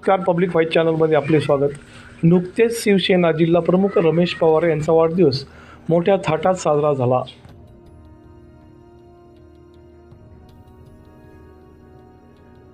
नमस्कार public white चॅनलमध्ये आपले स्वागत. नुकतेच शिवसेना जिल्हा प्रमुख रमेश पवार यांचा वाढदिवस मोठ्या थाटात साजरा झाला.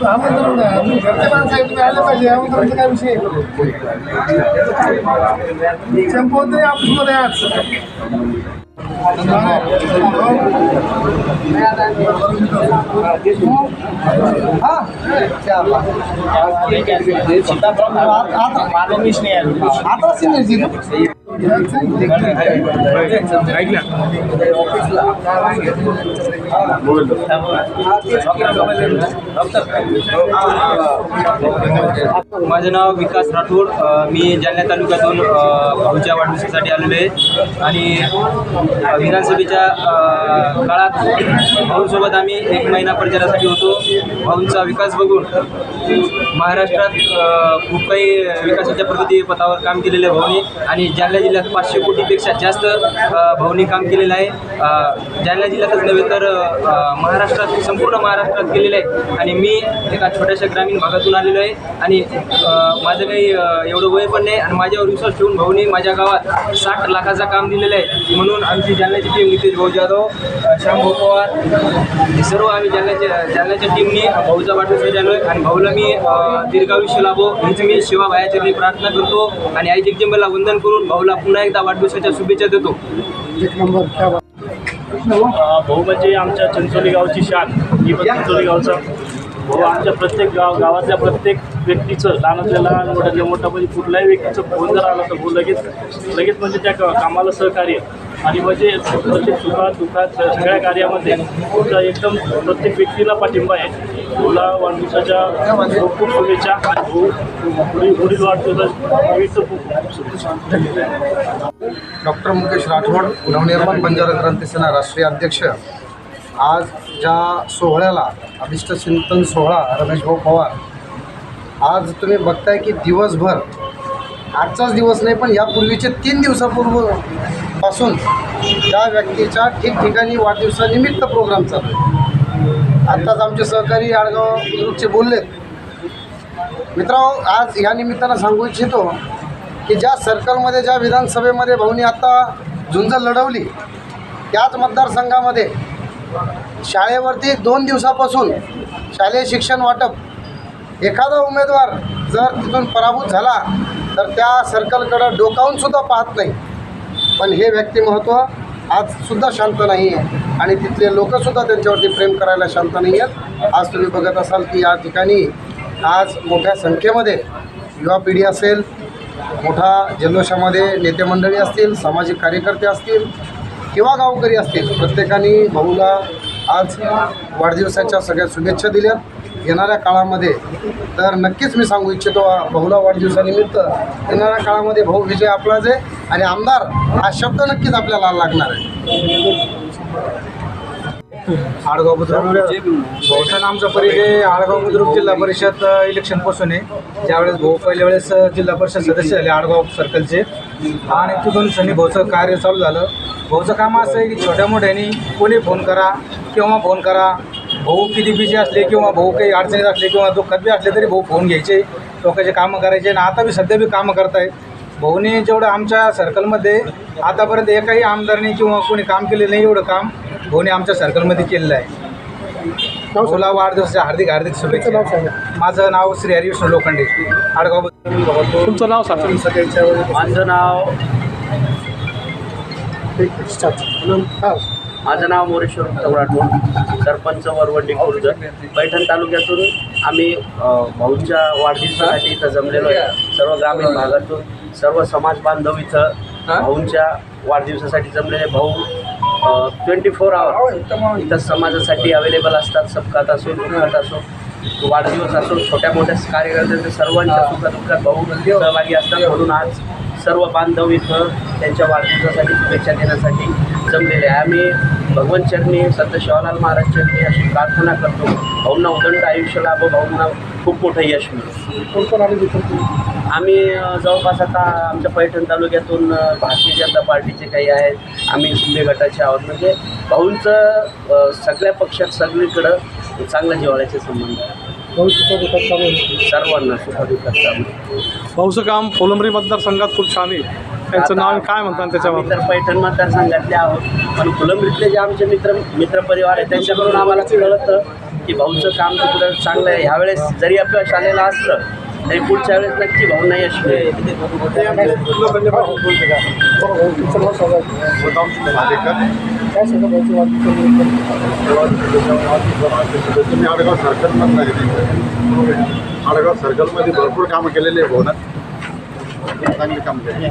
घरचे माणसं आहे तुम्ही आले पाहिजे आमंत्रणचा काय विषय संपवत नाही ऑफिसमध्ये आज आता सिनियरची ऐकलं माझं नाव विकास राठोड. मी जालना तालुक्यातून भाऊच्या वाढदिवसासाठी आलेलो आहे. आणि विधानसभेच्या काळात भाऊसोबत आम्ही एक महिना प्रचारासाठी होतो. भाऊंचा विकास बघून महाराष्ट्रात खूप काही विकासाच्या प्रगती पथावर काम केलेले भाऊनी. आणि जालना जिल्ह्यात पाचशे कोटीपेक्षा जास्त भवनी भाऊनी काम केलेलं आहे. जालना जिल्ह्यातच नव्हे तर महाराष्ट्रात संपूर्ण महाराष्ट्रात केलेलं आहे. आणि मी एका छोट्याशा ग्रामीण भागातून आलेलो आहे. आणि माझं काही एवढं वय पण नाही आणि माझ्यावर विश्वास ठेवून भाऊनी माझ्या गावात साठ लाखाचं काम दिलेलं आहे. म्हणून आमची जालन्याची टीम नितेश भाऊ जाधव श्याम भाऊ पवार हे सर्व आम्ही जालन्याच्या जालन्याच्या टीमनी भाऊचा वाढदिवस आलो आहे आणि भाऊला मी दीर्घायुष्य लाभो हीच मी शिवा भायाचरणी प्रार्थना करतो. आणि आई जगदंबेला वंदन करून भाऊला पुन्हा एकदा वाढदिवसाच्या शुभेच्छा देतो. एक नंबर. क्या बात. भाऊ म्हणजे आमच्या चिंचोली गावची शान. मी पण चिंचोली गावचा. भाऊ आमच्या प्रत्येक गाव गावातल्या प्रत्येक व्यक्तीचं लहानातल्या लहान मोठ्यातल्या मोठा म्हणजे कुठल्याही व्यक्तीचं फोन जर आला तर भाऊ लगेच लगेच म्हणजे त्या का- कामाला सहकार्य. आणि म्हणजे प्रत्येक सुखात दुःखात सगळ्या कार्यामध्ये तुमचा एकदम प्रत्येक व्यक्तीला पाठिंबा आहे. तुला वाढदिवसाच्या खूप खूप शुभेच्छा. पुढील पुढील वाढदिवसाच्या डॉक्टर मुकेश राठोड नवनिर्माण बंजारा क्रांती सेना राष्ट्रीय अध्यक्ष. आज ज्या सोहळ्याला अभिष्ट चिंतन सोहळा रमेशभाऊ पवार. आज तुम्ही बघताय की दिवसभर आजचाच दिवस नाही पण यापूर्वीचे तीन दिवसापूर्व पासून त्या व्यक्तीच्या ठिकठिकाणी वाढदिवसानिमित्त प्रोग्राम चालू आहे. आत्ताच आमचे सहकारी आडगाव बुद्रुकचे बोललेत. मित्रांनो आज या निमित्तानं सांगू इच्छितो की ज्या सर्कलमध्ये ज्या विधानसभेमध्ये भाऊनी आत्ता झुंज लढवली त्याच मतदारसंघामध्ये शाळेवरती दोन दिवसापासून शालेय शिक्षण वाटप एखादा उमेदवार जर तिथून पराभूत झाला तर त्या सर्कलकडं डोकावूनसुद्धा पाहत नाही. पण हे व्यक्तिमत्व आजसुद्धा शांत नाही आहे. आणि तिथले लोकंसुद्धा त्यांच्यावरती प्रेम करायला शांत नाही आहेत. आज तुम्ही बघत असाल की या ठिकाणी आज मोठ्या संख्येमध्ये युवा पिढी असेल मोठा जल्लोषामध्ये नेते मंडळी असतील सामाजिक कार्यकर्ते असतील किंवा गावकरी असतील प्रत्येकाने भाऊला आज वाढदिवसाच्या सगळ्या शुभेच्छा दिल्यात. येणाऱ्या काळामध्ये तर नक्कीच मी सांगू इच्छितो भाऊला वाढदिवसानिमित्त येणाऱ्या काळामध्ये भाऊ विजय आपलाच आहे आणि आमदार हा शब्द नक्कीच आपल्याला लागणार आहे. आडगाव बुद्रुक भाऊचा आमचा परिचय आडगाव बुद्रुक जिल्हा परिषद इलेक्शनपासून आहे. ज्यावेळेस भाऊ पहिल्या वेळेस जिल्हा परिषद सदस्य झाले आडगाव सर्कलचे आणि तिथून सनी भाऊचं कार्य चालू झालं. भाऊचं काम असं आहे की छोट्या मोठ्यानी कोणी फोन करा किंवा फोन करा भाऊ किती बिझी असले किंवा भाऊ काही अडचणीत असले किंवा दुःखात बी असले तरी भाऊ फोन घ्यायचे लोकांचे कामं करायचे आणि आता बी सध्या बी कामं करतायत. भाऊने जेवढं आमच्या सर्कलमध्ये आतापर्यंत एकाही आमदारने किंवा कोणी काम केलेलं नाही एवढं काम भाऊने आमच्या सर्कलमध्ये केलेलं आहे. भाऊला वाढदिवसाच्या हार्दिक हार्दिक शुभेच्छा. माझं नाव श्री हरिविष्णू लोखंडे. आडगाव तुमचं नाव सांगा. माझं नाव हां. माझं नाव मोरेश्वर राठोड सरपंच वरवंडी खुर्द. पैठण तालुक्यातून आम्ही भाऊंच्या वाढदिवसासाठी इथं जमलेलो आहे. सर्व ग्रामीण भागातून सर्व समाज बांधव इथं भाऊंच्या वाढदिवसासाठी जमलेले भाऊ ट्वेंटी फोर आवर इथं समाजासाठी अवेलेबल असतात. सपकात असो दुःखात असो वाढदिवस असो छोट्या मोठ्या कार्यकर्त्यांच्या सर्वांच्या सुखदुःखात भाऊ सहभागी असतात. म्हणून आज सर्व बांधव इथं त्यांच्या वाढदिवसासाठी शुभेच्छा देण्यासाठी जमलेले आहे. आम्ही भगवंत चरणी संत शिवालाल महाराज चरणी अशी प्रार्थना करतो. भाऊंना उदंड आयुष्य लाभो भाऊंना खूप मोठं यश मिळो. कोण कोण आले तिथं आम्ही जवळपास आता आमच्या पैठण तालुक्यातून भारतीय जनता पार्टीचे काही आहेत. आम्ही शिंदे गटाचे आहोत. म्हणजे भाऊंचं सगळ्या पक्षात सगळीकडं चांगलं जिव्हाळ्याचे संबंध आहे. सर्वांना चालू भाऊचं काम फुलंब्री मतदारसंघात खूप छान आहे. त्यांचं नाव काय म्हणतात त्याच्यावर तर पैठण मतदारसंघातले आहोत. पण फुलंब्रीतले जे आमचे मित्र मित्रपरिवार आहे त्यांच्याकडून आम्हाला कळतं की भाऊचं काम तिकडं चांगलं आहे. ह्यावेळेस जरी आपल्या शाळेला असलं तरी पुढच्या वेळेस नक्की भाऊ आहे. आडगाव सर्कलमध्ये भरपूर कामं केलेली आहे भाऊनं. चांगली काम केली